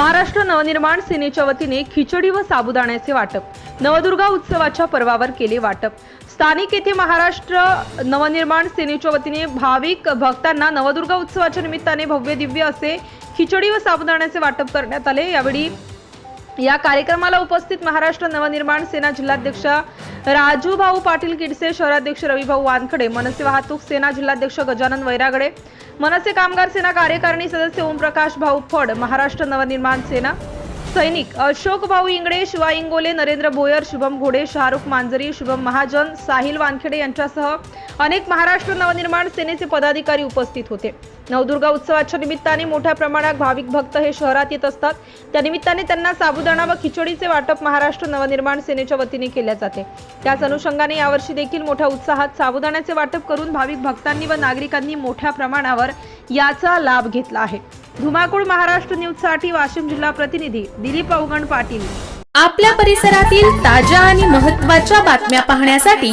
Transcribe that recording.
महाराष्ट्र नवनिर्माण सेनेच्या वतीने खिचडी व साबुदाण्याचे वाटप नवदुर्गा उत्सवाच्या पर्वावर केले वाटप. स्थानिक येथे महाराष्ट्र नवनिर्माण सेनेच्या वतीने भाविक भक्तांना नवदुर्गा उत्सवाच्या निमित्ताने भव्य दिव्य असे खिचडी व साबुदाण्याचे वाटप करण्यात आले. यावेळी या कार्यक्रमाला उपस्थित महाराष्ट्र नवनिर्माण सेना जिल्हाध्यक्ष राजू भाऊ पाटील किडसे शहराध्यक्ष रविभाऊ वानखडे मनसे वाहतूक सेना जिल्हाध्यक्ष गजानन वैरागडे मनसे कामगार सेना कार्यकारिणी सदस्य ओमप्रकाश भाऊ फड महाराष्ट्र नवनिर्माण सेना सैनिक अशोक भाऊ इंगडे शिवा इंगोले नरेंद्र भोयर शुभम घोडे शाहरुख मांजरी शुभम महाजन साहिल वानखेडे यांच्यासह अनेक महाराष्ट्र नवनिर्माण सेनेचे पदाधिकारी उपस्थित होते. नवदुर्गा उत्सवाच्या निमित्ताने मोठ्या प्रमाणात भाविक भक्त हे शहरात येत असतात. त्या निमित्ताने त्यांना साबुदाणा व खिचडीचे वाटप महाराष्ट्र नवनिर्माण सेनेच्या वतीने केले जाते. त्याच अनुषंगाने यावर्षी देखील मोठ्या उत्साहात साबुदाण्याचे वाटप करून भाविक भक्तांनी व नागरिकांनी मोठ्या प्रमाणावर याचा लाभ घेतला आहे. धुमाकूळ महाराष्ट्र न्यूजसाठी वाशिम जिल्हा प्रतिनिधी दिलीप अवगण पाटील. आपल्या परिसरातील ताज्या आणि महत्त्वाच्या बातम्या पाहण्यासाठी